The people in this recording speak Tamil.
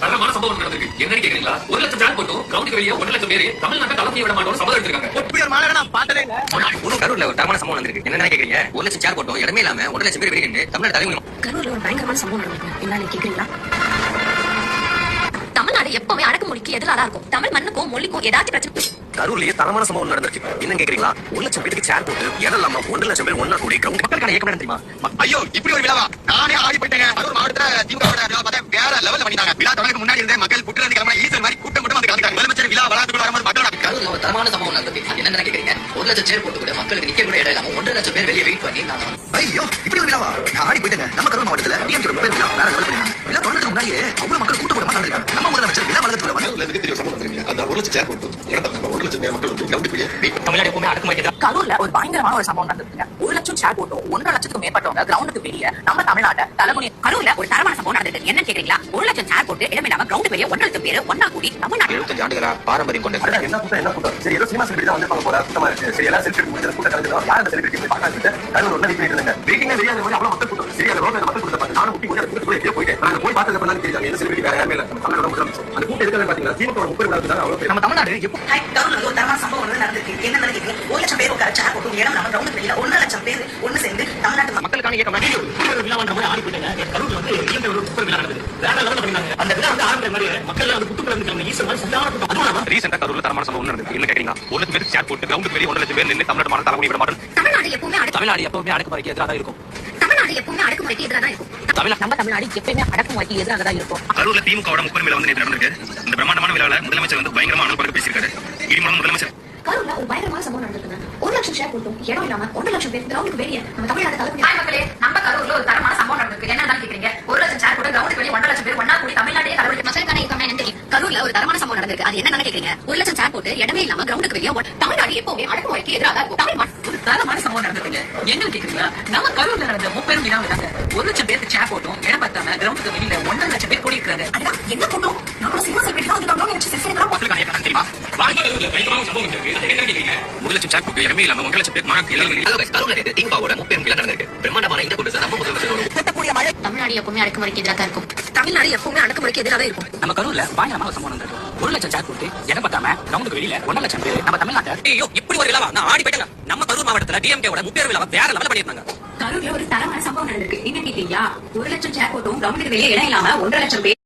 தரமான சம்பவம் நடந்திருக்கு. என்னன்னு கேக்குறீங்களா? ஒரு லட்சம் ஜான் போட்டும் கிரவுண்டுக்கு வெளியே ஒன்றரை லட்சம் பேர் தமிழ்நாட்டை தலைமையை விட மாட்டோம் சபதம் எடுத்திருக்காங்க. இப்படி ஒரு மாநாடு நான் பார்த்ததே இல்ல. ஒரு கரூர்ல ஒரு தரமான சம்பவம் நடந்திருக்கு. என்ன கேக்குறீங்க? ஒரு லட்சம் சேர் போட்டோம் இடமே இல்லாம ஒன்றரை லட்சம் பேர் வெளியே தமிழ்நாடு தலைமை கரூர்ல ஒரு பயங்கரமான சம்பவம் நடந்திருக்கு. என்னன்னு கேக்குறீங்களா? தமிழ்நாடு எப்பவுமே அடக்குமொழிக்கு எதிராக இருக்கும். தமிழ் மண்ணுக்கும் மொழிக்கும் ஏதாச்சும் பிரச்சனை கரூர்லயே தரமான சம்பவம் நடந்திருக்கு. என்ன கேக்குறீங்களா? ஒரு லட்சம் பேருக்கு சேர் போட்டு இடம் இல்லாம ஒன்றரை லட்சம் பேர் ஒன்னா கூடி கிரவுண்ட் மக்களுக்கான இயக்கம் தெரியுமா? ஐயோ இப்படி ஒரு விழாவா? நானே ஆடி போயிட்டேங்க. கரூர் மாவட்டத்துல திமுக வோட விழா பார்த்தா வேற லெவல்ல பண்ணிட்டாங்க. விழா தொடருக்கு முன்னாடி இருந்தே மக்கள் இருந்து கிளம்ப ஈசல் மாதிரி கூட்டம் கூட்டம் வந்து கலந்துட்டாங்க முதலமைச்சர் விழா வளாகத்துக்குள்ள வரும்போது மக்கள் கரூர்ல ஒரு தரமான சம்பவம் நடந்திருக்கு. என்ன கேக்குறீங்க? ஒரு லட்சம் சேர் போட்டு கூட மக்களுக்கு நிக்க கூட இடம் இல்லாம ஒன்றரை லட்சம் பேர் வெளியே வெயிட் பண்ணி ஐயோ இப்படி ஒரு விழாவா? ஆடி போயிட்டேங்க. நம்ம கரூர் மாவட்டத்துல டிஎம் ரொம்ப விழா வேற லெவல் பண்ணிருக்காங்க விழா தொடர்றதுக்கு முன்னாடியே அவ்வளவு மக்கள் கூட்டம் கூட மாட்டாங்க. வந்து கரூர்ல மிகப்பெரிய சம்பவம் அந்த ஒரு லட்சம் சேர் போட்டு இடத்துல ஒரு லட்சம் பேர் மக்கள் வந்து கிரவுண்டுக்கு வெளியே வெயிட் தமிழ்நாடு எப்பவுமே அடக்குமுறைக்கு எதிராக கரூர்ல ஒரு பயங்கரமான ஒரு சம்பவம் நடந்திருக்குங்க. ஒரு லட்சம் சேர் போட்டோம். ஒன்றரை லட்சத்துக்கும் மேற்பட்டவங்க கிரவுண்டுக்கு வெளியே நம்ம தமிழ்நாட்டை தலைமுறை கரூர்ல ஒரு தரமான சம்பவம் நடந்திருக்கு. என்னன்னு கேக்குறீங்களா? ஒரு லட்சம் சேர் போட்டு இடமில்லாம கிரவுண்ட் வெளியே ஒன்றரை லட்சம் பேர் ஒன்னா கூடி தமிழ்நாடு எழுபத்தஞ்சு ஆண்டுகளா பாரம்பரியம் கொண்ட என்ன கூட்டம் என்ன கூட்டம்? சரி ஏதோ சினிமா செலிபிரிட்டி தான் வந்து பார்க்க போறா கூட்டமா இருக்கு. சரி எல்லாம் செல்ஃபி முடிஞ்ச கூட்டம் கலந்து யார் அந்த செலிபிரிட்டி போய் பார்க்காது கரூர் ஒண்ணு வெயிட் இருந்தாங்க வெயிட்டிங்க வெளியே அந்த மாதிரி அவ்வளவு மக்கள் கூட்டம். சரி அந்த ரோட்ல மக்கள் கூட்டம் தெரியும் என்ன செலிபிரிட்டி வேற யாருமே இல்ல. நம்ம தமிழோட முதலமைச்சர். அந்த கூட்டம் எதுக்காக பாத்தீங்கன்னா திமுக முப்பது விழாவுக்கு தான் அவ்வளவு நம்ம தமிழ்நாடு எப்போ கரூர்ல ஒரு தரமான சம்பவம் வந்து நடந்திருக்கு. என்ன நடக்குது ஒரு லட்சம் பேர் உட்கார சேர் போட்டும் இடம் நம்ம லட்சம் பேர் சேர்ந்து தமிழ்நாட்டு மக்களுக்கான இயக்கம் விழாவான்ற மாதிரி ஆடி போயிட்டாங்க. கரூர்ல வந்து இயற்கை ஒரு சூப்பர் விழா நடந்தது வேற லெவல்ல பண்ணிருந்தாங்க அந்த விழா வந்து ஆரம்பிக்கிற மாதிரி மக்கள் வந்து புத்துக்குள்ள இருந்து ஈஸ்வரன் மாதிரி சரியான கூட்டம் அதுவும் இல்லாம ரீசெண்டா கரூர்ல தரமான சம்பவம் நடந்தது என்ன கேட்டீங்கன்னா ஒரு லட்சம் பேர் சேர் போட்டு கிரவுண்டுக்கு வெளியே ஒன்றரை லட்சம் பேர் நின்று தமிழ்நாடு மாநில தலைமை விட மாட்டோம் தமிழ்நாடு எப்பவுமே தமிழ்நாடு எப்பவுமே அடக்குமுறைக்கு எதிராக இருக்கும். தமிழ்நாடு எப்பவுமே அடக்குமுறைக்கு எதிராக தான் இருக்கும். தமிழ்நாடு நம்ம தமிழ்நாடு எப்பயுமே அடக்குமுறைக்கு எதிராக தான் இருக்கும். கரூர்ல திமுகவோட முப்பது விழா வந்து நடந்திருக்கு. இந்த பிரம்மாண்டமான முதலமைச்சர் வந்து பயங்கரமா அனுபவம் பேசியிருக்காரு முதலமைச்சர் கரூர்ல ஒரு பயங்கரமான சம்பவம் நடந்திருக்குங்க. ஒரு லட்சம் ஷேர் இடம் இல்லாம ஒன்றரை லட்சம் பேர் கிரவுண்டுக்கு வெளியே நம்ம தமிழ்நாடு தலைமை ஹாய் மக்களே நம்ம கரூர்ல ஒரு தரமான சம்பவம் நடந்திருக்கு. என்ன கேக்குறீங்க? ஒரு லட்சம் சேர் போட்டு கிரவுண்டுக்கு வெளியே கரூர்ல ஒரு தரமான சம்பவம் நடந்திருக்கு. அது என்னன்னு கேக்குறீங்க. ஒரு லட்சம் சேர் போட்டு இடமே இல்லாம கிரவுண்டுக்கு வெளியே தமிழ்நாடு எப்பவுமே அடக்குமுறைக்கு எதிராக இருக்கும். தமிழ் தரமான சம்பவம் நடந்திருக்குங்க. என்னன்னு கேக்குறீங்களா? நம்ம கரூர்ல நடந்த முப்பெரும் ஒரு லட்சம் பேருக்கு சேர் போட்டோம். இடம் பத்தாம கிரவுண்டுக்கு வெளியில ஒன்றரை லட்சம் பேர் கூடி இருக்காங்க அதுதான் என்ன கூட்டம் நம்ம சினிமா செலிபிரிட்டி வந்து தெரியுமா? என்ன ஒரு லட்சம் சேர் போட்டு இடமே இல்லாம ஒன்றரை லட்சம் பேர் மக்கள் எல்லாம் கரூர்ல திமுகவோட முப்பெரும் விழா தமிழ்நாடு எப்பவுமே அடக்குமுறைக்கு எதிராக இருக்கும். தமிழ்நாடு எப்பவுமே அடக்குமுறைக்கு எதிராக இருக்கும். நம்ம கரூர்ல பயங்கரமான ஒரு சம்பவம் நடந்திருக்கு ஒரு லட்சம் சேர் போட்டு இடம் பத்தாம கிரவுண்டுக்கு வெளியில ஒன்றரை லட்சம் பேர் நம்ம தமிழ்நாட்டை ஐயோ இப்படி ஒரு விழாவா? நான் ஆடி போயிட்டேங்க. நம்ம கரூர் மாவட்டத்துல டிஎம்கேவோட முப்பேர் விழாவை வேற லெவல் பண்ணியிருந்தாங்க. கரூர்ல ஒரு தரமான சம்பவம் நடந்திருக்கு. என்ன கேட்டீங்களா? ஒரு லட்சம் சேர் போட்டும் கிரவுண்டுக்கு வெளியே இடம் இல்லாம ஒன்றரை லட்சம் பேர்